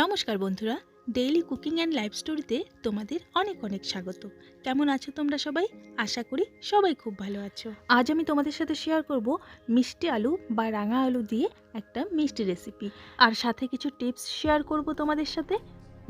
নমস্কার বন্ধুরা daily cooking and life স্টোরিতে তোমাদের অনেক অনেক স্বাগত। কেমন আছো তোমরা সবাই? আশা করি সবাই খুব ভালো আছো। আজ আমি তোমাদের সাথে শেয়ার করব মিষ্টি আলু বা রাঙা আলু দিয়ে একটা মিষ্টি রেসিপি আর সাথে কিছু টিপস শেয়ার করব তোমাদের সাথে।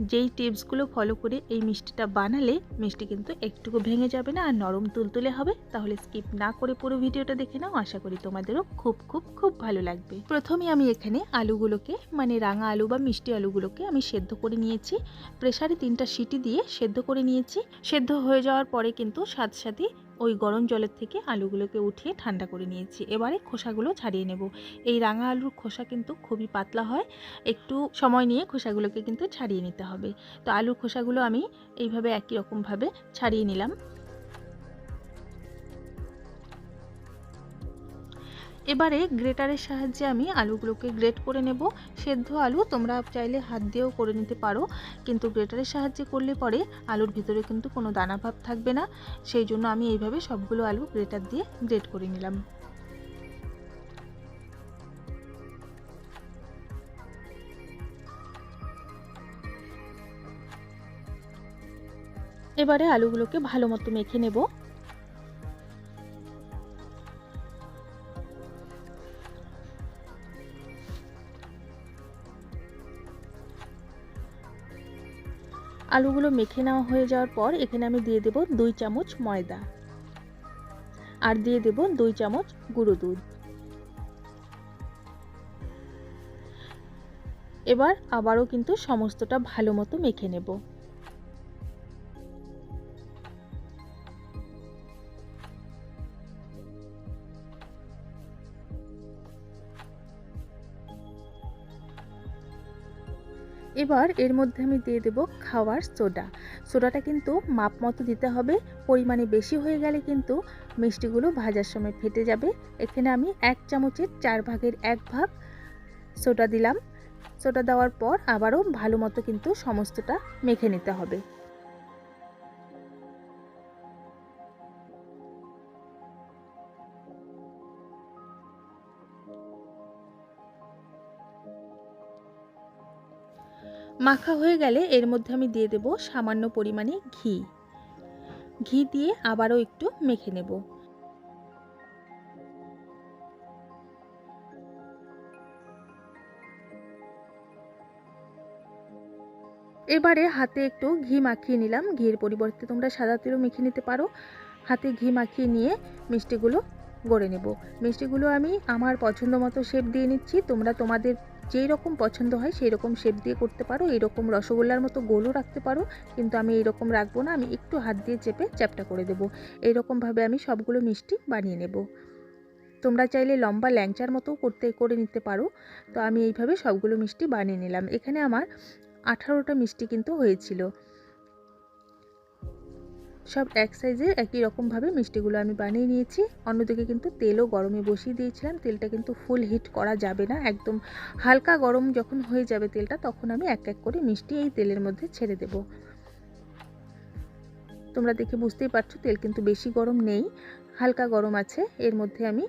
যেই টিপসগুলো ফলো করে এই মিষ্টিটা বানালে মিষ্টি কিন্তু একটুকু ভেঙে যাবে না আর নরম তুলতুলে হবে। তাহলে স্কিপ না করে পুরো ভিডিওটা দেখে নাও। আশা করি তোমাদেরও খুব খুব খুব ভালো লাগবে। প্রথমে আমি এখানে আলুগুলোকে মানে রাঙা আলু বা মিষ্টি আলুগুলোকে আমি সেদ্ধ করে নিয়েছি। প্রেসারে তিনটা সিটি দিয়ে সেদ্ধ করে নিয়েছি। সেদ্ধ হয়ে যাওয়ার পরে কিন্তু সাথে সাথে ওই গরম জলের থেকে আলুগুলোকে উঠিয়ে ঠান্ডা করে নিয়েছি। এবারে খোসাগুলো ছাড়িয়ে নেব। এই রাঙা আলুর খোসা কিন্তু খুবই পাতলা হয়। একটু সময় নিয়ে খোসাগুলোকে কিন্তু ছাড়িয়ে নিতে হবে। তো আলুর খোসাগুলো আমি এইভাবে একই রকমভাবে ছাড়িয়ে নিলাম। এবারে গ্রেটারের সাহায্যে আমি আলুগুলোকে গ্রেট করে নেব। সেদ্ধ আলু তোমরা চাইলে হাত দিয়েও করে নিতে পারো। কিন্তু গ্রেটারের সাহায্যে করলে পরে আলুর ভিতরে কিন্তু কোনো দানা ভাব থাকবে না। সেই জন্য আমি এইভাবে সবগুলো আলু গ্রেটার দিয়ে গ্রেট করে নিলাম। এবারে আলুগুলোকে ভালো মতো মেখে নেব। আলুগুলো মেখে নেওয়া হয়ে যাওয়ার পর এখানে আমি দিয়ে দেব দুই চামচ ময়দা। আর দিয়ে দেব দুই চামচ গুঁড়ো দুধ। এবার আবারও কিন্তু সমস্তটা ভালো মতো মেখে নেব। এবার এর মধ্যে আমি দিয়ে দেব খাওয়ার সোডা। সোডাটা কিন্তু মাপ মতো দিতে হবে, পরিমাণে বেশি হয়ে গেলে কিন্তু মিষ্টিগুলো ভাজার সময় ফেটে যাবে। এখানে আমি এক চামচের চার ভাগের এক ভাগ সোডা দিলাম। সোডা দেওয়ার পর আবারও ভালো মতো কিন্তু সমস্তটা মেখে নিতে হবে। মাখা হয়ে গেলে এর মধ্যে আমি দিয়ে দেব সামান্য পরিমাণে ঘি। ঘি দিয়ে আবারও একটু মেখে নেব। এবারে হাতে একটু ঘি মাখিয়ে নিলাম। ঘির পরিবর্তে তোমরা সাদা তেলও মেখে নিতে পারো। হাতে ঘি মাখিয়ে নিয়ে মিষ্টিগুলো গড়ে নেব। মিষ্টিগুলো আমি আমার পছন্দ মতো শেপ দিয়ে নিচ্ছি। তোমরা তোমাদের যেই রকম পছন্দ হয় সেই রকম শেপ দিয়ে করতে পারো। এইরকম রসগোল্লার মতো গোলও রাখতে পারো। কিন্তু আমি এইরকম রাখব না, আমি একটু হাত দিয়ে চেপে চ্যাপটা করে দেবো। এইরকমভাবে আমি সবগুলো মিষ্টি বানিয়ে নেব। তোমরা চাইলে লম্বা ল্যাংচার মতো করতে, করে নিতে পারো। তো আমি এইভাবে সবগুলো মিষ্টি বানিয়ে নিলাম। এখানে আমার আঠারোটা মিষ্টি কিন্তু হয়েছিল। সব এক সাইজে একই রকমভাবে মিষ্টিগুলো আমি বানিয়ে নিয়েছি। অন্যদিকে কিন্তু তেলও গরমে বসিয়ে দিয়েছিলাম। তেলটা কিন্তু ফুল হিট করা যাবে না। একদম হালকা গরম যখন হয়ে যাবে তেলটা, তখন আমি এক এক করে মিষ্টি এই তেলের মধ্যে ছেড়ে দেব। তোমরা দেখে বুঝতেই পারছ, তেল কিন্তু বেশি গরম নেই। হালকা গরম আছে। এর মধ্যে আমি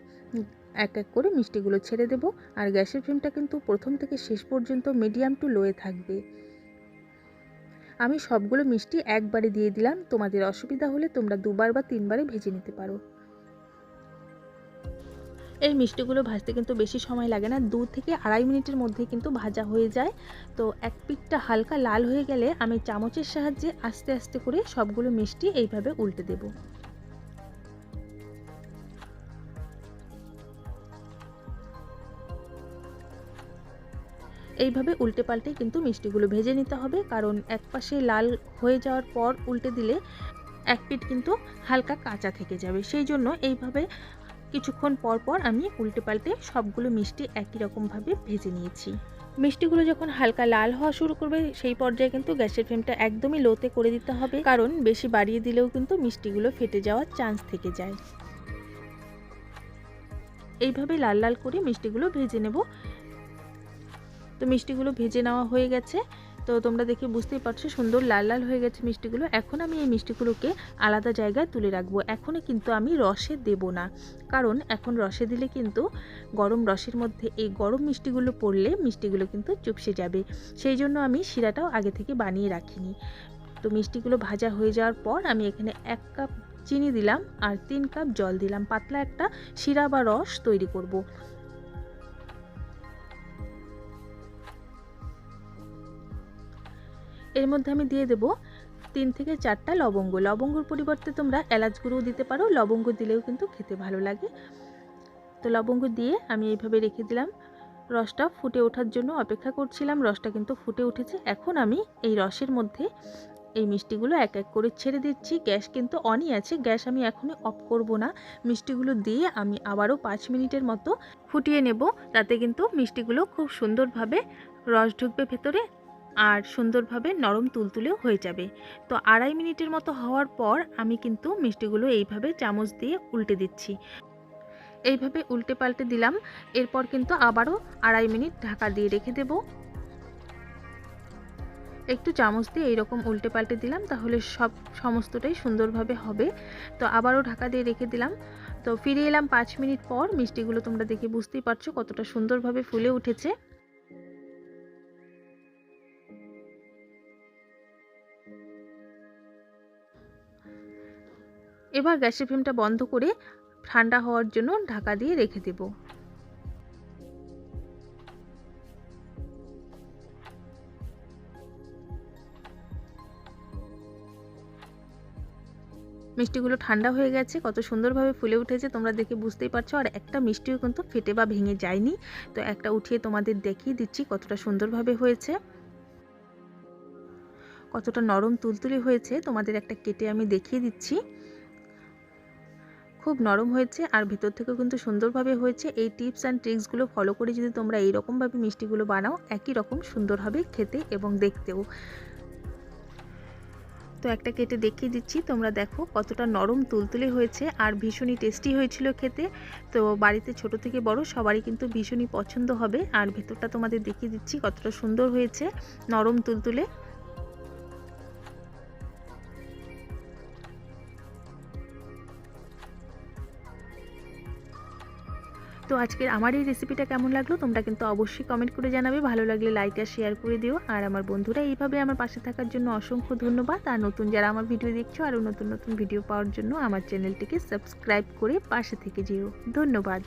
এক এক করে মিষ্টিগুলো ছেড়ে দেব। আর গ্যাসের ফ্লেমটা কিন্তু প্রথম থেকে শেষ পর্যন্ত মিডিয়াম টু লোয়ে থাকবে। আমি সবগুলো মিষ্টি একবারে দিয়ে দিলাম। তোমাদের অসুবিধা হলে তোমরা দুবার বা তিনবারে ভেজে নিতে পারো। এই মিষ্টিগুলো ভাজতে কিন্তু বেশি সময় লাগে না। দু থেকে আড়াই মিনিটের মধ্যে কিন্তু ভাজা হয়ে যায়। তো এক পিঠটা হালকা লাল হয়ে গেলে আমি চামচের সাহায্যে আস্তে আস্তে করে সবগুলো মিষ্টি এইভাবে উল্টে দেবো। এইভাবে উল্টে পাল্টে কিন্তু মিষ্টিগুলো ভেজে নিতে হবে। কারণ এক পাশে লাল হয়ে যাওয়ার পর উল্টে দিলে এক পিঠ কিন্তু হালকা কাঁচা থেকে যাবে। সেই জন্য এইভাবে কিছুক্ষণ পর পর আমি উল্টে পাল্টে সবগুলো মিষ্টি একই রকমভাবে ভেজে নিয়েছি। মিষ্টিগুলো যখন হালকা লাল হওয়া শুরু করবে, সেই পর্যায়ে কিন্তু গ্যাসের ফ্লেমটা একদমই লোতে করে দিতে হবে। কারণ বেশি বাড়িয়ে দিলেও কিন্তু মিষ্টিগুলো ফেটে যাওয়ার চান্স থেকে যায়। এইভাবে লাল লাল করে মিষ্টিগুলো ভেজে নেব। তো মিষ্টিগুলো ভেজে নেওয়া হয়ে গেছে। তো তোমরা দেখে বুঝতেই পারছ সুন্দর লাল লাল হয়ে গেছে মিষ্টিগুলো। এখন আমি এই মিষ্টিগুলোকে আলাদা জায়গায় তুলে রাখব। এখনও কিন্তু আমি রসে দেব না। কারণ এখন রসে দিলে কিন্তু গরম রসের মধ্যে এই গরম মিষ্টিগুলো পড়লে মিষ্টিগুলো কিন্তু চুপসে যাবে। সেই জন্য আমি শিরাটাও আগে থেকে বানিয়ে রাখিনি। তো মিষ্টিগুলো ভাজা হয়ে যাওয়ার পর আমি এখানে এক কাপ চিনি দিলাম আর তিন কাপ জল দিলাম। পাতলা একটা শিরা বা রস তৈরি করব। এর মধ্যে আমি দিয়ে দেব তিন থেকে চারটা লবঙ্গ। লবঙ্গর পরিবর্তে তোমরা এলাচ গুঁড়োও দিতে পারো, লবঙ্গ দিলেও কিন্তু খেতে ভালো লাগে। তো লবঙ্গ দিয়ে আমি এইভাবে রেখে দিলাম। রসটা ফুটে ওঠার জন্য অপেক্ষা করছিলাম, রসটা কিন্তু ফুটে উঠেছে। এখন আমি এই রসের মধ্যে এই মিষ্টিগুলো এক এক করে ছেড়ে দিচ্ছি। গ্যাস কিন্তু অনই আছে, গ্যাস আমি এখনই অফ করব না। মিষ্টিগুলো দিয়ে আমি আবারও পাঁচ মিনিটের মতো ফুটিয়ে নেব। তাতে কিন্তু মিষ্টিগুলো খুব সুন্দরভাবে রস ঢুকবে ভেতরে। আর সুন্দরভাবে নরম তুলতুলেও হয়ে যাবে। তো আড়াই মিনিটের মতো হওয়ার পর আমি কিন্তু মিষ্টিগুলো এইভাবে চামচ দিয়ে উল্টে দিচ্ছি। এইভাবে উল্টে পাল্টে দিলাম। এরপর কিন্তু আবারও আড়াই মিনিট ঢাকা দিয়ে রেখে দেব। একটু চামচ দিয়ে এইরকম উল্টে পাল্টে দিলাম তাহলে সব, সমস্তটাই সুন্দরভাবে হবে। তো আবারও ঢাকা দিয়ে রেখে দিলাম। তো ফিরে এলাম পাঁচ মিনিট পর। মিষ্টিগুলো তোমরা দেখে বুঝতেই পারছ কতটা সুন্দরভাবে ফুলে উঠেছে। এবার গ্যাসের ফ্লেমটা বন্ধ করে ঠান্ডা হওয়ার জন্য ঢাকা দিয়ে রেখে দেব। মিষ্টিগুলো ঠান্ডা হয়ে গেছে, কত সুন্দরভাবে ফুলে উঠেছে, তোমরা দেখে বুঝতেই পারছ। আর একটা মিষ্টিও কিন্তু ফেটে বা ভেঙে যায়নি। তো একটা উঠিয়ে তোমাদের দেখিয়ে দিচ্ছি কতটা সুন্দরভাবে হয়েছে। কতটা নরম তুলতুলে হয়েছে, তোমাদের একটা কেটে আমি দেখিয়ে দিচ্ছি। খুব নরম হয়েছে আর ভেতর থেকেও কিন্তু সুন্দরভাবে হয়েছে। এই টিপস অ্যান্ড ট্রিক্সগুলো ফলো করে যদি তোমরা এইরকমভাবে মিষ্টিগুলো বানাও, একই রকম সুন্দর হবে খেতে এবং দেখতেও। তো একটা কেটে দেখিয়ে দিচ্ছি। তোমরা দেখো কতটা নরম তুলতুলে হয়েছে আর ভীষণই টেস্টি হয়েছিল খেতে। তো বাড়িতে ছোট থেকে বড় সবারই কিন্তু ভীষণই পছন্দ হবে। আর ভেতরটা তোমাদের দেখিয়ে দিচ্ছি কতটা সুন্দর হয়েছে নরম তুলতুলে। তো আজকের আমার এই রেসিপিটা কেমন লাগল তোমরা কিন্তু অবশ্যই কমেন্ট করে জানাবে। ভালো লাগলে লাইক আর শেয়ার করে দিও। আর আমার বন্ধুরা এইভাবে আমার পাশে থাকার জন্য অসংখ্য ধন্যবাদ। আর নতুন যারা আমার ভিডিও দেখছ, আরও নতুন নতুন ভিডিও পাওয়ার জন্য আমার চ্যানেলটিকে সাবস্ক্রাইব করে পাশে থেকে যেও। ধন্যবাদ।